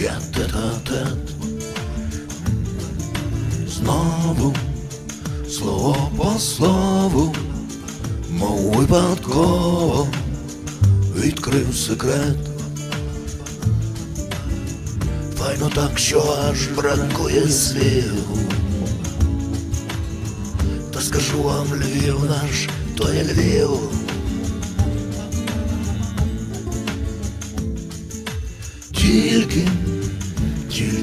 я тет а тет Знову, слово по слову, мов випадково відкрив секрет. Файно так, що аж бракує слів. Та скажу вам Львів наш, то є Львів. Тільки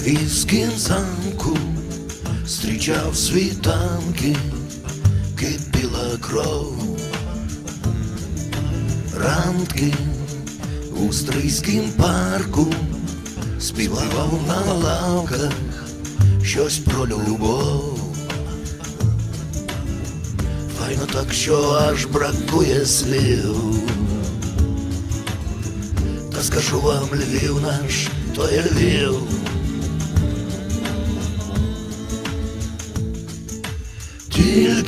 львівськім замку зустрічав світанки, кипіла кров. Ранки у стрийськім парку співав на лавках щось про любов. Файно так, що аж бракує слів. Та скажу вам, Львів наш, то є Львів. Тільки